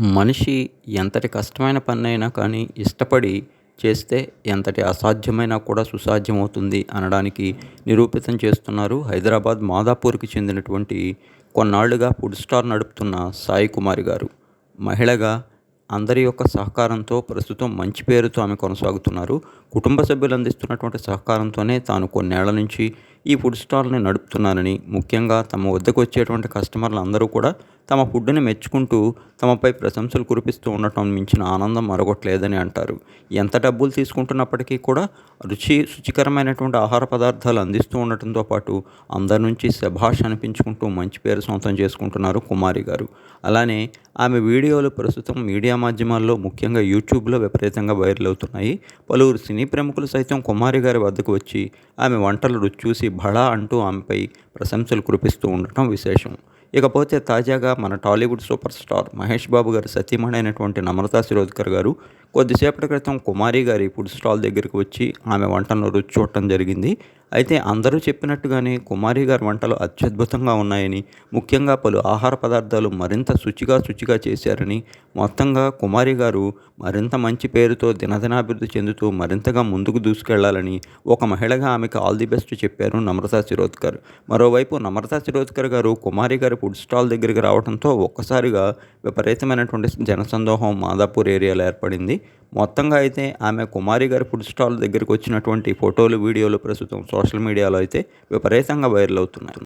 మనిషి ఎంతటి కష్టమైన పనైనా కానీ ఇష్టపడి చేస్తే ఎంతటి అసాధ్యమైనా కూడా సుసాధ్యమవుతుంది అనడానికి నిరూపితం చేస్తున్నారు హైదరాబాద్ మాదాపూర్కి చెందినటువంటి కొన్నాళ్ళుగా ఫుడ్ స్టార్ నడుపుతున్న సాయి కుమారి గారు. మహిళగా అందరి యొక్క సహకారంతో ప్రస్తుతం మంచి పేరుతో ఆమె కొనసాగుతున్నారు. కుటుంబ సభ్యులు అందిస్తున్నటువంటి సహకారంతోనే తాను కొన్నేళ్ళ నుంచి ఈ ఫుడ్ స్టాల్ని నడుపుతున్నానని ముఖ్యంగా తమ వద్దకు వచ్చేటువంటి కస్టమర్లు అందరూ కూడా తమ ఫుడ్ని మెచ్చుకుంటూ తమపై ప్రశంసలు కురిపిస్తూ ఉండటం మించిన ఆనందం మరొకట్లేదని అంటారు. ఎంత డబ్బులు తీసుకుంటున్నప్పటికీ కూడా రుచి శుచికరమైనటువంటి ఆహార పదార్థాలు అందిస్తూ ఉండటంతో పాటు అందరి నుంచి శభాష్ అనిపించుకుంటూ మంచి పేరు సొంతం చేసుకుంటున్నారు కుమారి గారు. అలానే ఆమె వీడియోలు ప్రస్తుతం మీడియా మాధ్యమాల్లో ముఖ్యంగా యూట్యూబ్లో విపరీతంగా వైరల్ అవుతున్నాయి. పలువురు సినీ ప్రముఖులు సైతం కుమారి గారి వద్దకు వచ్చి ఆమె వంటలు రుచి చూసి బళా అంటూ ఆమెపై ప్రశంసలు కురిపిస్తూ ఉండటం విశేషం. ఇకపోతే తాజాగా మన టాలీవుడ్ సూపర్ స్టార్ మహేష్ బాబు గారు సతీమణి అయినటువంటి నమ్రతా శిరోద్కర్ గారు కొద్దిసేపటి క్రితం కుమారి గారి ఫుడ్ స్టాల్ దగ్గరికి వచ్చి ఆమె వంటలను రుచి చూడటం జరిగింది. అయితే అందరూ చెప్పినట్టుగానే కుమారి గారి వంటలు అత్యద్భుతంగా ఉన్నాయని ముఖ్యంగా పలు ఆహార పదార్థాలు మరింత శుచిగా శుచిగా చేశారని మొత్తంగా కుమారి గారు మరింత మంచి పేరుతో దినదినాభివృద్ధి చెందుతూ మరింతగా ముందుకు దూసుకెళ్ళాలని ఒక మహిళగా ఆమెకు ఆల్ ది బెస్ట్ చెప్పారు నమ్రతా శిరోద్కర్. మరోవైపు నమ్రతా శిరోద్కర్ గారు కుమారి గారి ఫుడ్ స్టాల్ దగ్గరికి రావడంతో ఒక్కసారిగా విపరీతమైనటువంటి జనసందోహం మాదాపూర్ ఏరియాలో ఏర్పడింది. మొత్తంగా అయితే ఆమె కుమారి గారి ఫుడ్ స్టాల్ దగ్గరికి వచ్చినటువంటి ఫోటోలు వీడియోలు ప్రస్తుతం సోషల్ మీడియాలో అయితే విపరీతంగా వైరల్ అవుతున్నాయి.